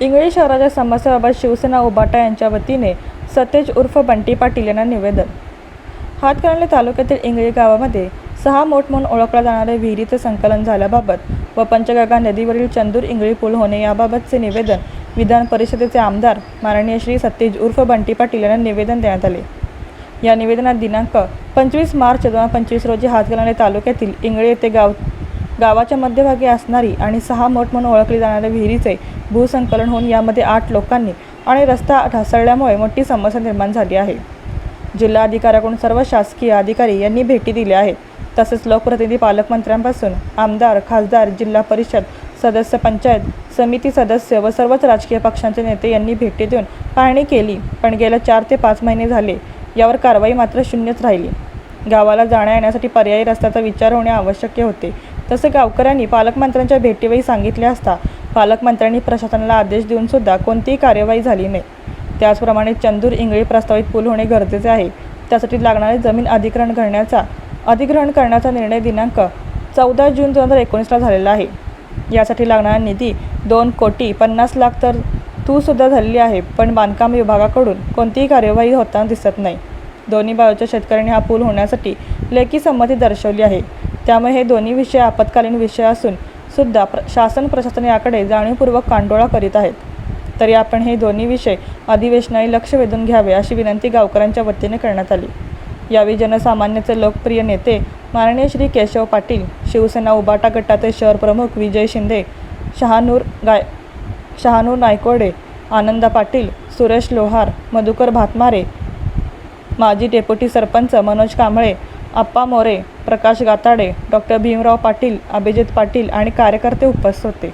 इंगळी शहराच्या समस्याबाबत शिवसेना उबाटा यांच्या वतीने सतेज उर्फ बंटी पाटील यांना निवेदन. हातकणंगले तालुक्यातील इंगळे गावामध्ये सहा मोठ म्हणून ओळखला जाणाऱ्या विहिरीचं संकलन झाल्याबाबत व पंचगंगा नदीवरील चंदूर इंगळी पूल होणे याबाबतचे निवेदन विधान परिषदेचे आमदार माननीय श्री सतेज उर्फ बंटी पाटील यांना निवेदन देण्यात आले. या निवेदनात दिनांक पंचवीस मार्च दोन हजार पंचवीस रोजी हातकणंगले तालुक्यातील इंगळे येथे गाव गावाच्या मध्यभागी असणारी आणि सहा मोठ म्हणून ओळखली जाणाऱ्या विहिरीचे भूसंकलन होऊन यामध्ये आठ लोकांनी आणि रस्ता ढासळल्यामुळे मोठी समस्या निर्माण झाली आहे. जिल्हा अधिकाऱ्याकडून सर्व शासकीय अधिकारी यांनी भेटी दिल्या आहेत. तसेच लोकप्रतिनिधी पालकमंत्र्यांपासून आमदार खासदार जिल्हा परिषद सदस्य पंचायत समिती सदस्य व सर्वच राजकीय पक्षांचे नेते यांनी भेटी देऊन पाहणी केली. पण गेल्या चार ते पाच महिने झाले. यावर कारवाई मात्र शून्यच राहिली. गावाला जाण्या येण्यासाठी पर्यायी रस्त्याचा विचार होणे आवश्यक होते. तसे गावकऱ्यांनी पालकमंत्र्यांच्या भेटीवेळी सांगितले असता पालकमंत्र्यांनी प्रशासनाला आदेश देऊन सुद्धा कोणतीही कार्यवाही झाली नाही. त्याचप्रमाणे चंदूर इंगळी प्रस्तावित पूल होणे गरजेचे आहे. त्यासाठी लागणारे जमीन अधिग्रहण करण्याचा अधिग्रहण करण्याचा निर्णय दिनांक चौदा जून दोन हजार एकोणीसला झालेला आहे. यासाठी लागणारा निधी दोन कोटी पन्नास लाख तर तू सुद्धा झालेली आहे पण बांधकाम विभागाकडून कोणतीही कार्यवाही होताना दिसत नाही. दोन्ही बाजूच्या शेतकऱ्यांनी हा पूल होण्यासाठी लेखी संमती दर्शवली आहे. त्यामुळे हे दोन्ही विषय आपत्कालीन विषय असून सुद्धा प्र शासन प्रशासन याकडे जाणीवपूर्वक कांडोळा करीत आहेत. तरी आपण हे दोन्ही विषय अधिवेशनाने लक्ष वेधून घ्यावे अशी विनंती गावकऱ्यांच्या वतीने करण्यात आली. यावेळी जनसामान्याचे लोकप्रिय नेते माननीय श्री केशव पाटील शिवसेना उबाटा गटाचे शहर प्रमुख विजय शिंदे शहानूर गाय शहानूर नायकोडे आनंदा पाटील सुरेश लोहार मधुकर भातमारे माजी डेप्युटी सरपंच मनोज कांबळे आप्पा मोरे प्रकाश गाताडे डॉक्टर भीमराव पाटील अभिजित पाटील आणि कार्यकर्ते उपस्थित होते.